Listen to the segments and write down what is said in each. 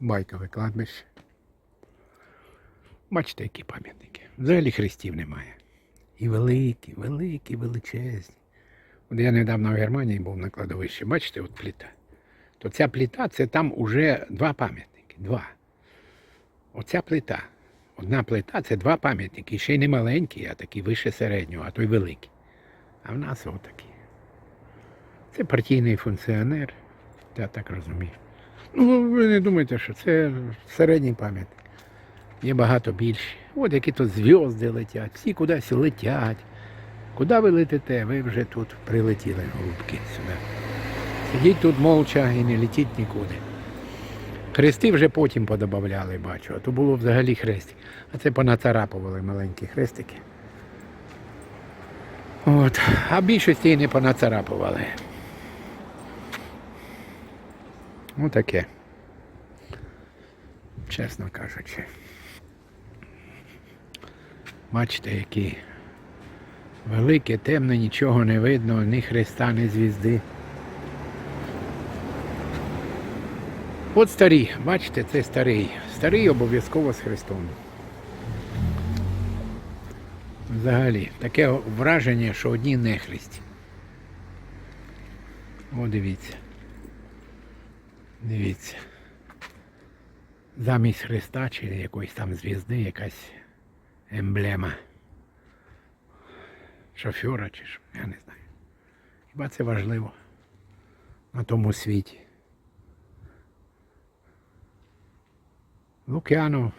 Байкове кладбище. Бачите, які пам'ятники. Взагалі хрестів немає. І великі, великі, величезні. От я недавно в Германії був на кладовищі, бачите, от пліта. То ця пліта це там уже два пам'ятники. Два. Оця плита. Одна плита це два пам'ятники. Ще й не маленькі, а такі вище середнього, а то й великі. А в нас отакі. Це партійний функціонер, я так розумію. Ну, ви не думайте, що це середній пам'ятник. Є багато більші. От які тут зв'язки летять, всі кудись летять. Куди ви летите? Ви вже тут прилетіли, голубки, сюди. Сидіть тут мовча і не летіть нікуди. Хрести вже потім подобавляли, бачу, а то було взагалі хрестик. А це понацарапували маленькі хрестики. От. А більшості і не понацарапували. Ну таке. Чесно кажучи. Бачите, які велике, темне, нічого не видно, ні хреста, ні звізди. От старі, бачите, це старий. Старий обов'язково з хрестом. Взагалі, таке враження, що одні нехресті. О, дивіться. Дивіться. Замість хреста чи якоїсь там звізди якась емблема. Шофера чи що, я не знаю. Хіба це важливо на тому світі? Лук'яно.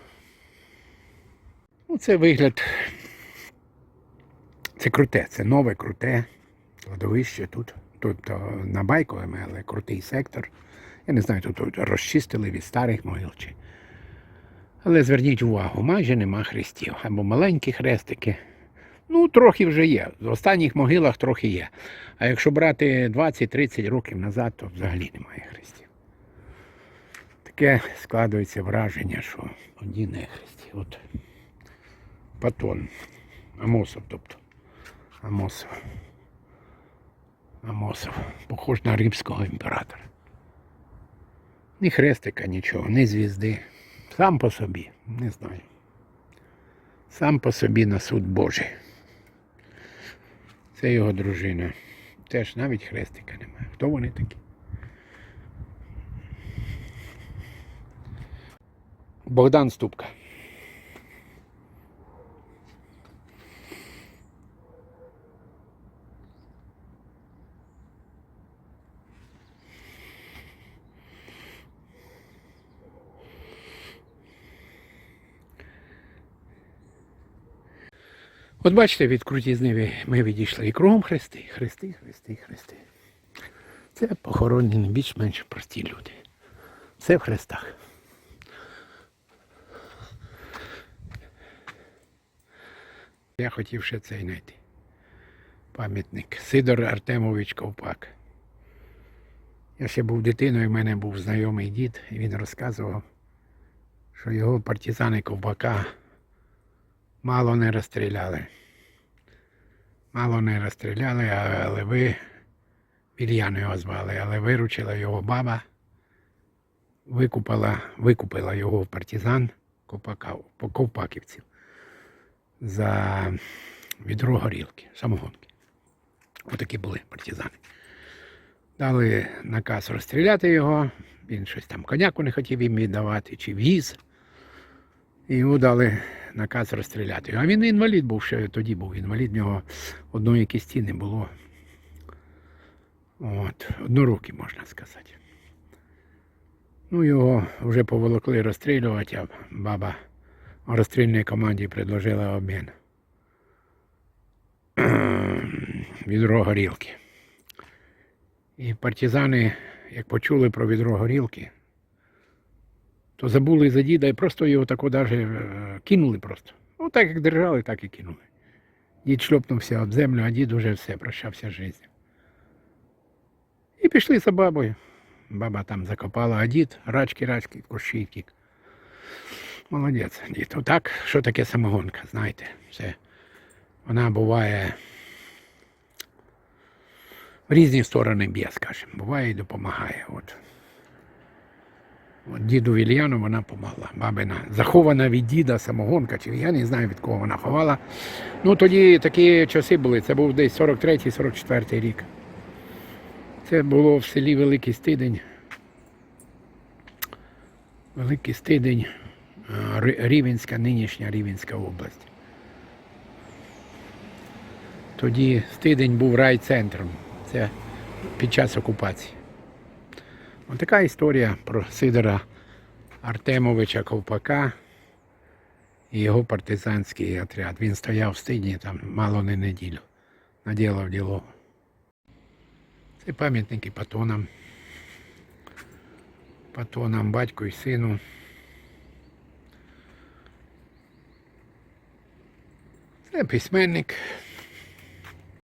Ну, це вигляд. Це круте, це нове круте кладовище тут. Тут о, на байковому, але крутий сектор. Я не знаю, тут, розчистили від старих могил. Чи... Але зверніть увагу, майже нема хрестів. Або маленькі хрестики. Ну, трохи вже є. В останніх могилах трохи є. А якщо брати 20-30 років назад, то взагалі немає хрестів. Таке складується враження, що одні не хресті. От Патон. Амосов, тобто. Амосов. Амосов. Похож на римського імператора. Ні хрестика, нічого, ні звізди. Сам по собі, не знаю. Сам по собі на суд Божий. Це його дружина. Теж навіть хрестика немає. Хто вони такі? Богдан Ступка. От бачите, від крутізни ми відійшли і кругом хрести, хрести, хрести, хрести. Це похоронені більш-менш прості люди. Все в хрестах. Я хотів ще цей знайти. Пам'ятник. Сидор Артемович Ковпак. Я ще був дитиною, в мене був знайомий дід, і він розказував, що його партизани Ковпака мало не розстріляли. Мало не розстріляли, але ви, Ільяну його звали, але виручила його баба, викупила, викупила його в партизан Ковпаківців за відро горілки, самогонки. Отакі були партизани. Дали наказ розстріляти його, він щось там коняку не хотів їм віддавати, чи віз. І йому дали наказ розстріляти. А він інвалід був ще тоді був інвалід, в нього одної кісті не було. От, однорукі, можна сказати. Ну, його вже поволокли розстрілювати, а баба в розстрільній команді предложила обмін. Відро горілки. І партизани, як почули про відро горілки, то забули за діда і просто його тако даже кинули просто. Ну так як держали, так і кинули. Дід шльопнувся об землю, а дід уже все, прощався з життям. І пішли за бабою. Баба там закопала, а дід рачки-рачки, кущі втік. Молодець, дід. Отак, що таке самогонка, знаєте, все. Вона буває в різні сторони б'є, скажімо. Буває і допомагає. От. Діду Вільяну вона помогла. Бабина захована від діда самогонка, чи я не знаю від кого вона ховала. Ну тоді такі часи були. Це був десь 43-44 рік. Це було в селі Великий Стидень. Великий Стидень, Рівенська, нинішня Рівенська область. Тоді Стидень був райцентром. Це під час окупації. Ось така історія про Сидора Артемовича Ковпака і його партизанський отряд. Він стояв в стидні там мало не неділю. Наділав діло. Це пам'ятники патонам. Патонам, батьку і сину. Це письменник